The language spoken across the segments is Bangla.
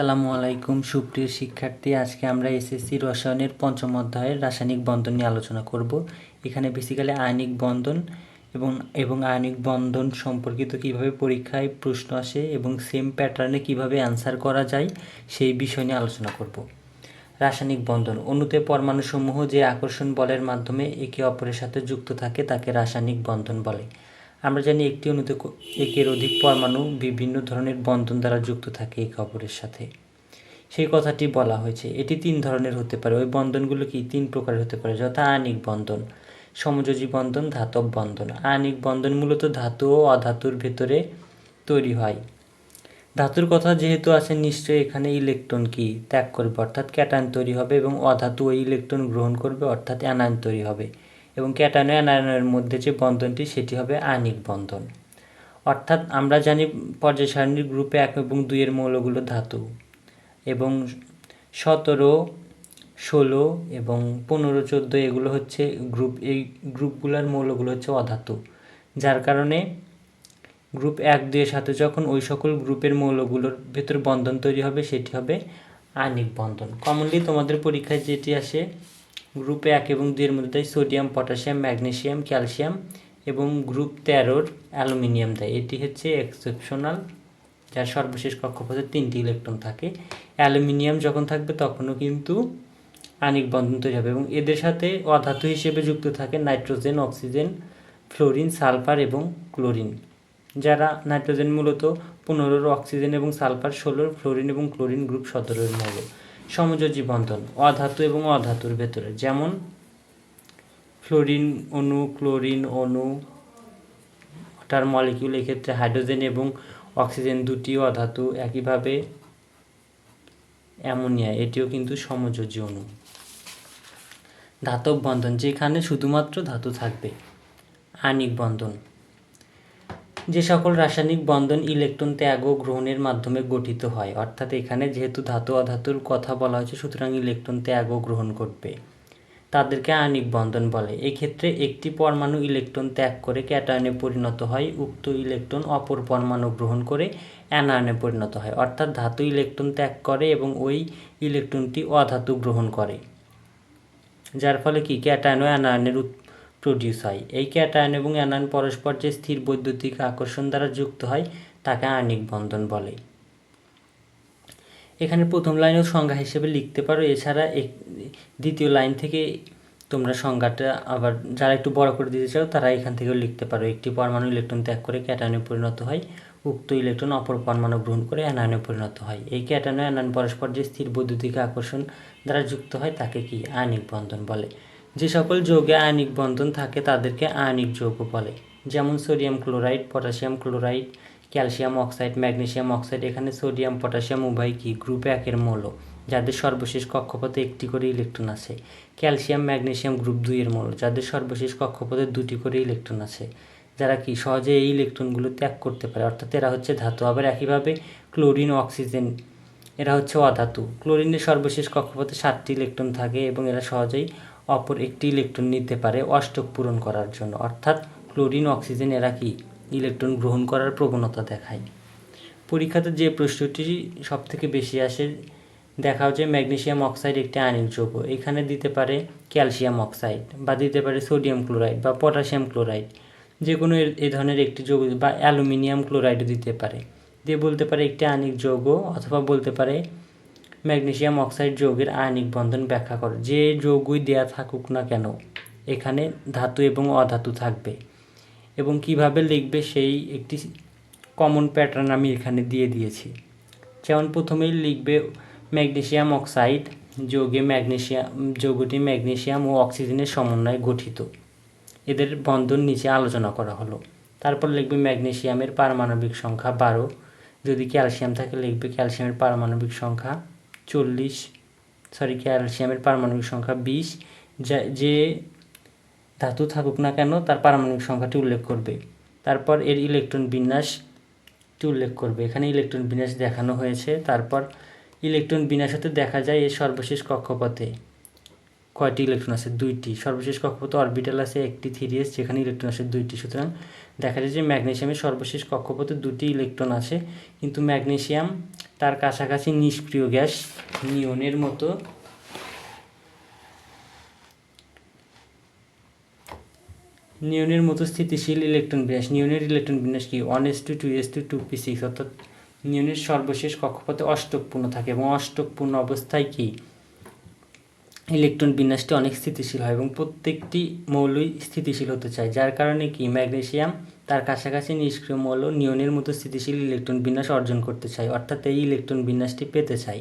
আসসালামু আলাইকুম, সুপ্রিয় শিক্ষার্থী। আজকে আমরা এসএসসি রসায়নের পঞ্চম অধ্যায়ের রাসায়নিক বন্ধন নিয়ে আলোচনা করব। এখানে বেসিক্যালি আয়নিক বন্ধন এবং এবং আয়নিক বন্ধন সম্পর্কিত কীভাবে পরীক্ষায় প্রশ্ন আসে এবং সেম প্যাটার্নে কীভাবে অ্যান্সার করা যায়, সেই বিষয় নিয়ে আলোচনা করব। রাসায়নিক বন্ধন, অণুতে পরমাণুসমূহ যে আকর্ষণ বলের মাধ্যমে একে অপরের সাথে যুক্ত থাকে, তাকে রাসায়নিক বন্ধন বলে। আমরা জানি একটি অণুতে একের অধিক পরমাণু বিভিন্ন ধরনের বন্ধন দ্বারা যুক্ত থাকে একে অপরের সাথে। সেই কথাটি বলা হয়েছে। এটি তিন ধরনের হতে পারে। ওই বন্ধনগুলো কি তিন প্রকারের হতে পারে? যথা আয়নিক বন্ধন, সমযোজী বন্ধন, ধাতব বন্ধন। আয়নিক বন্ধন মূলত ধাতু ও অধাতুর ভেতরে তৈরি হয়। ধাতুর কথা যেহেতু আছে, নিশ্চয়ই এখানে ইলেকট্রন কি? ত্যাগ করবে, অর্থাৎ ক্যাটায়ন তৈরি হবে এবং অধাতু ওই ইলেকট্রন গ্রহণ করবে, অর্থাৎ অ্যানায়ন তৈরি হবে। এবং ক্যাটায়ন ও অ্যানায়নের মধ্যে যে বন্ধনটি, সেটি হবে আনিক বন্ধন। অর্থাৎ আমরা জানি পর্যায় সারণীর গ্রুপে এক এবং দুইয়ের মৌলগুলো ধাতু এবং সতেরো, ষোলো এবং পনেরো, চোদ্দ এগুলো হচ্ছে গ্রুপ, এই গ্রুপগুলোর মৌলগুলো হচ্ছে অধাতু। যার কারণে গ্রুপ এক দুইয়ের সাথে যখন ওই সকল গ্রুপের মৌলগুলোর ভেতর বন্ধন তৈরি হবে, সেটি হবে আয়নিক বন্ধন। কমনলি তোমাদের পরীক্ষায় যেটি আসে গ্রুপ এক এবং দুইয়ের মধ্যে দেয় সোডিয়াম, পটাশিয়াম ম্যাগনেসিয়াম ক্যালসিয়াম এবং গ্রুপ তেরোর অ্যালুমিনিয়াম দেয়। এটি হচ্ছে এক্সেপশনাল, যার সর্বশেষ কক্ষপথে তিনটি ইলেকট্রন থাকে। অ্যালুমিনিয়াম যখন থাকবে তখনও কিন্তু আণিক বন্ধন তৈরি হবে এবং এদের সাথে অধাতু হিসেবে যুক্ত থাকে নাইট্রোজেন, অক্সিজেন, ফ্লোরিন, সালফার এবং ক্লোরিন। যারা নাইট্রোজেন মূলত পনেরোর অক্সিজেন এবং সালফার, ষোলোর ফ্লোরিন এবং ক্লোরিন গ্রুপ সতেরোর মৌল। সমযোজী বন্ধন অধাতু এবং অধাতুর ভেতরে। যেমন ফ্লোরিন অণু, ক্লোরিন অণু ওটার মলিকিউল এক্ষেত্রে হাইড্রোজেন এবং অক্সিজেন দুটি অধাতু, একইভাবে অ্যামোনিয়া, এটিও কিন্তু সমযোজী অণু। ধাতব বন্ধন, যেখানে শুধুমাত্র ধাতু থাকবে। আণিক বন্ধন। যে সকল রাসায়নিক বন্ধন ইলেকট্রন ত্যাগ ও গ্রহণের মাধ্যমে গঠিত হয়, অর্থাৎ এখানে যেহেতু ধাতু অধাতুর কথা বলা হয়েছে, সুতরাং ইলেকট্রন ত্যাগ ও গ্রহণ করবে তাদেরকে আয়নিক বন্ধন বলে। এক্ষেত্রে একটি পরমাণু ইলেকট্রন ত্যাগ করে ক্যাটায়নে পরিণত হয়, উক্ত ইলেকট্রন অপর পরমাণু গ্রহণ করে অ্যানায়নে পরিণত হয়, অর্থাৎ ধাতু ইলেকট্রন ত্যাগ করে এবং ওই ইলেকট্রনটি অধাতু গ্রহণ করে। যার ফলে কি? ক্যাটায়ন ও অ্যানায়নের প্রডিউস হয়। এই ক্যাটায়ন এবং অ্যানায়ন পরস্পর যে স্থির বৈদ্যুতিক আকর্ষণ দ্বারা যুক্ত হয়, তাকে আণিক বন্ধন বলে। এখানে প্রথম লাইনেও সংজ্ঞা হিসেবে লিখতে পারো। এছাড়া দ্বিতীয় লাইন থেকে তোমরা সংজ্ঞাটা আবার যারা একটু বড় করে দিতে চাও, তারা এখান থেকেও লিখতে পারো। একটি পরমাণু ইলেকট্রন ত্যাগ করে ক্যাটায়নে পরিণত হয়। উক্ত ইলেকট্রন অপর পরমাণু গ্রহণ করে অ্যানায়নে পরিণত হয়। এই ক্যাটায়ন অ্যানায়ন পরস্পর যে স্থির বৈদ্যুতিক আকর্ষণ দ্বারা যুক্ত হয়, তাকে কি আয়নিক বন্ধন বলে? যে সকল যৌগে আয়নিক বন্ধন থাকে তাদেরকে আয়নিক যৌগ বলে। যেমন sodium chloride, potassium chloride, calcium oxide, magnesium oxide, এখানে সোডিয়াম, পটাশিয়াম উভয় কি? গ্রুপ একের মৌল, যাদের সর্বশেষ কক্ষপথে একটি করে ইলেকট্রন আছে। ক্যালসিয়াম, ম্যাগনেসিয়াম গ্রুপ দুইয়ের মৌল, যাদের সর্বশেষ কক্ষপথে দুটি করে ইলেকট্রন আছে। যারা কি সহজে এই ইলেকট্রনগুলো ত্যাগ করতে পারে, অর্থাৎ এরা হচ্ছে ধাতু। আবার একইভাবে ক্লোরিন, অক্সিজেন, এরা হচ্ছে অধাতু। ক্লোরিনের সর্বশেষ কক্ষপথে সাতটি ইলেকট্রন থাকে এবং এরা সহজেই অপর একটি ইলেকট্রন নিতে পারে অষ্টক পূরণ করার জন্য। অর্থাৎ ক্লোরিন, অক্সিজেন এরা কি? ইলেকট্রন গ্রহণ করার প্রবণতা দেখায়। পরীক্ষাতে যে প্রশ্নটি সব থেকে বেশি আসে, দেখাও যে ম্যাগনেশিয়াম অক্সাইড একটি আয়নিক যৌগ। এখানে দিতে পারে ক্যালসিয়াম অক্সাইড বা দিতে পারে সোডিয়াম ক্লোরাইড বা পটাশিয়াম ক্লোরাইড। যে কোনো এ ধরনের একটি যৌগ বা অ্যালুমিনিয়াম ক্লোরাইড দিতে পারে। দিয়ে বলতে পারে একটি আয়নিক যৌগ অথবা বলতে পারে ম্যাগনেসিয়াম অক্সাইড যৌগের আয়নিক বন্ধন ব্যাখ্যা করো। যে যৌগই দেয়া থাকুক না কেন, এখানে ধাতু এবং অধাতু থাকবে। এবং কীভাবে লিখবে সেই একটি কমন প্যাটার্ন আমি এখানে দিয়ে দিয়েছি। যেমন প্রথমেই লিখবে ম্যাগনেশিয়াম অক্সাইড যৌগে ম্যাগনেশিয়াম যৌগটি ম্যাগনেশিয়াম ও অক্সিজেনের সমন্বয়ে গঠিত। এদের বন্ধন নিচে আলোচনা করা হলো। তারপর লিখবে ম্যাগনেশিয়ামের পারমাণবিক সংখ্যা বারো। যদি ক্যালসিয়াম থাকে, লিখবে ক্যালসিয়ামের পারমাণবিক সংখ্যা চল্লিশ সরি ক্যালসিয়ামের পারমাণবিক সংখ্যা বিশ, যা, যে ধাতু থাকুক না কেন তার পারমাণবিক সংখ্যাটি উল্লেখ করবে। তারপর এর ইলেকট্রন বিন্যাসটি উল্লেখ করবে। এখানে ইলেকট্রন বিন্যাস দেখানো হয়েছে। তারপর ইলেকট্রন বিন্যাস হতে দেখা যায় এর সর্বশেষ কক্ষপথে। কয়টি ইলেকট্রন আছে? দুইটি। সর্বশেষ কক্ষপথে অরবিটাল আছে একটি থ্রি এস যেখানে ইলেকট্রন আছে দুইটি। সুতরাং দেখা যায় যে ম্যাগনেশিয়ামের সর্বশেষ কক্ষপথে দুটি ইলেকট্রন আছে। কিন্তু ম্যাগনেশিয়াম তার কাছাকাছি নিষ্ক্রিয় গ্যাস নিয়নের মতো। নিয়নের মতো স্থিতিশীল ইলেকট্রন বিন্যাস। নিয়নের ইলেকট্রন বিন্যাস কি? One S two two S two two P six অর্থাৎ নিয়নের সর্বশেষ কক্ষপথে অষ্টকপূর্ণ থাকে। এবং অষ্টকপূর্ণ অবস্থায় কি? ইলেকট্রন বিন্যাসটি অনেক স্থিতিশীল হয় এবং প্রত্যেকটি মৌলই স্থিতিশীল হতে চায়, যার কারণে কি ম্যাগনেসিয়াম তার কাছাকাছি নিষ্ক্রিয় মৌল নিয়নের মতো স্থিতিশীল ইলেকট্রন বিন্যাস অর্জন করতে চায়, অর্থাৎ এই ইলেকট্রন বিন্যাসটি পেতে চায়।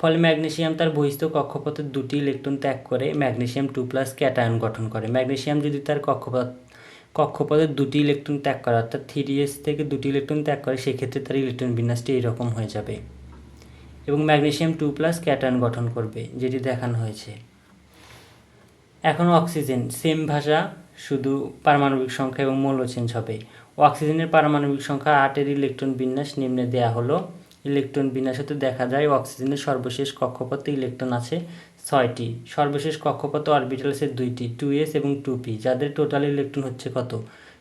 ফলে ম্যাগনেসিয়াম তার বহিস্থ কক্ষপথের দুটি ইলেকট্রন ত্যাগ করে ম্যাগনেসিয়াম টু প্লাস ক্যাটায়ন গঠন করে। ম্যাগনেসিয়াম যদি তার কক্ষপথ, কক্ষপথের দুটি ইলেকট্রন ত্যাগ করে, অর্থাৎ থ্রি এস থেকে দুটি ইলেকট্রন ত্যাগ করে, সেক্ষেত্রে তার ইলেকট্রন বিন্যাসটি এরকম হয়ে যাবে। এবং ম্যাগনেসিয়াম টু প্লাস ক্যাটায়ন গঠন করবে, যেটি দেখানো হয়েছে। এখন অক্সিজেন, সেম ভাষা, শুধু পারমাণবিক সংখ্যা এবং মৌল চেঞ্জ হবে। অক্সিজেনের পারমাণবিক সংখ্যা আটের ইলেকট্রন বিন্যাস নিম্নে দেয়া হলো। ইলেকট্রন বিন্যাসতে দেখা যায় অক্সিজেনের সর্বশেষ কক্ষপথে ইলেকট্রন আছে ছয়টি। সর্বশেষ কক্ষপথে অরবিটাল আছে দুইটি টু এস এবং টু পি যাদের টোটাল ইলেকট্রন হচ্ছে কত?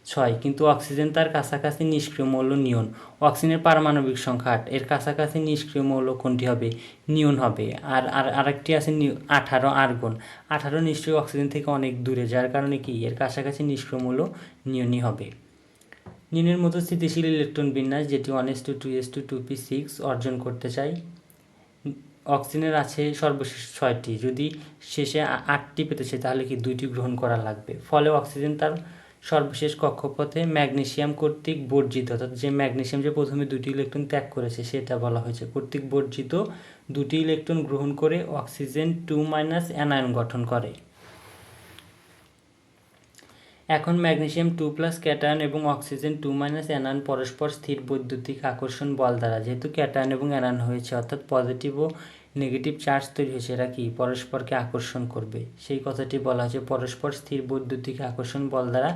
ছয়, কিন্তু অক্সিজেন তার কাছাকাছি নিষ্ক্রিয় মৌল নিয়ন। অক্সিজেনের পারমাণবিক সংখ্যা আট, এর কাছাকাছি নিষ্ক্রিয় মৌল কোনটি হবে? নিয়ন হবে। আর আর আরেকটি আছে আঠারো আর্গন। আঠারো নিষ্ক্রিয় অক্সিজেন থেকে অনেক দূরে, যার কারণে কি? এর কাছাকাছি নিষ্ক্রিয় মৌল নিয়নই হবে। নিয়নের মতো স্থিতিশীল ইলেকট্রন বিন্যাস, যেটি one S two two S two two P six অর্জন করতে চাই। অক্সিজেনের আছে সর্বশেষ ছয়টি। যদি শেষে আটটি পেতে চাই, তাহলে কি দুইটি গ্রহণ করা লাগবে? ফলে অক্সিজেন তার সর্বশেষ কক্ষপথে ম্যাগনেসিয়াম কর্তৃক বর্জিত, অর্থাৎ যে ম্যাগনেসিয়াম যে প্রথমে দুটি ইলেকট্রন ত্যাগ করেছে সেটা বলা হয়েছে, কর্তৃক বর্জিত দুটি ইলেকট্রন গ্রহণ করে অক্সিজেন টু মাইনাস অ্যানায়ন গঠন করে। এখন ম্যাগনেসিয়াম টু প্লাস ক্যাটায়ন এবং অক্সিজেন টু মাইনাস অ্যানায়ন পরস্পর স্থির বৈদ্যুতিক আকর্ষণ বল দ্বারা, যেহেতু ক্যাটায়ন এবং অ্যানায়ন হয়েছে, অর্থাৎ পজিটিভ ও নেগেটিভ চার্জ তৈরি হয়েছে, এরা কি? পরস্পরকে আকর্ষণ করবে। সেই কথাটি বলা হয়েছে, পরস্পর স্থির বৈদ্যুতিক আকর্ষণ বল দ্বারা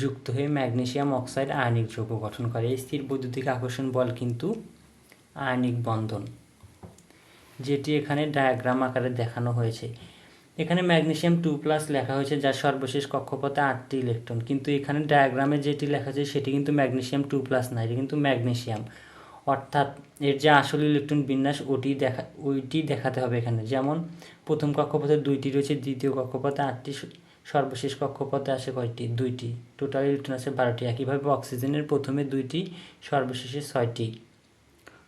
যুক্ত হয়ে ম্যাগনেসিয়াম অক্সাইড আয়নিক যৌগ গঠন করে। এই স্থির বৈদ্যুতিক আকর্ষণ বল কিন্তু আয়নিক বন্ধন, যেটি এখানে ডায়াগ্রাম আকারে দেখানো হয়েছে। এখানে ম্যাগনেশিয়াম টু প্লাস লেখা হয়েছে, যার সর্বশেষ কক্ষপথে আটটি ইলেকট্রন। কিন্তু এখানে ডায়াগ্রামে যেটি লেখা আছে সেটি কিন্তু ম্যাগনেশিয়াম টু প্লাস না, এটি কিন্তু ম্যাগনেসিয়াম। অর্থাৎ এর যে আসল ইলেকট্রন বিন্যাস ওটি দেখা, ওইটি দেখাতে হবে এখানে। যেমন, প্রথম কক্ষপথে দুইটি রয়েছে, দ্বিতীয় কক্ষপথে আটটি সর্বশেষ কক্ষপথে আসে কয়টি? দুইটি। টোটাল ইলেকট্রন আছে বারোটি। একইভাবে অক্সিজেনের প্রথমে দুইটি, সর্বশেষে ছয়টি।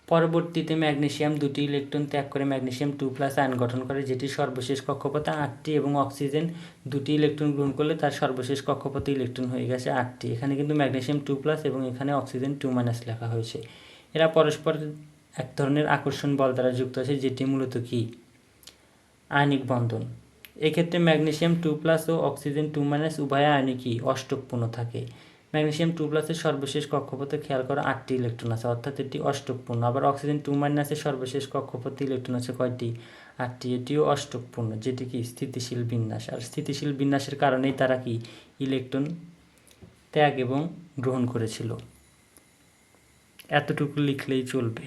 পরবর্তীতে ম্যাগনেসিয়াম দুটি ইলেকট্রন ত্যাগ করে ম্যাগনেসিয়াম টু প্লাস আয়ন গঠন করে, যেটি সর্বশেষ কক্ষপথে আটটি এবং অক্সিজেন দুটি ইলেকট্রন গ্রহণ করলে তার সর্বশেষ কক্ষপথে ইলেকট্রন হয়ে গেছে আটটি। এখানে কিন্তু ম্যাগনেসিয়াম টু প্লাস এবং এখানে অক্সিজেন টু মাইনাস লেখা হয়েছে। এরা পরস্পর এক ধরনের আকর্ষণ বল দ্বারা যুক্ত আছে, যেটি মূলত কি? আয়নিক বন্ধন। এক্ষেত্রে ম্যাগনেশিয়াম টু প্লাস ও অক্সিজেন টু মাইনাস উভয় আয়নিকই অষ্টকপূর্ণ থাকে। ম্যাগনেশিয়াম টু প্লাসের সর্বশেষ কক্ষপথে খেয়াল করা, আটটি ইলেকট্রন আছে, অর্থাৎ এটি অষ্টকপূর্ণ। আবার অক্সিজেন টু মাইনাসের সর্বশেষ কক্ষপথে ইলেকট্রন আছে কয়টি? আটটি, এটিও অষ্টকপূর্ণ, যেটি কি? স্থিতিশীল বিন্যাস। আর স্থিতিশীল বিন্যাসের কারণেই তারা কি? ইলেকট্রন ত্যাগ এবং গ্রহণ করেছিল। এতটুকু লিখলেই চলবে।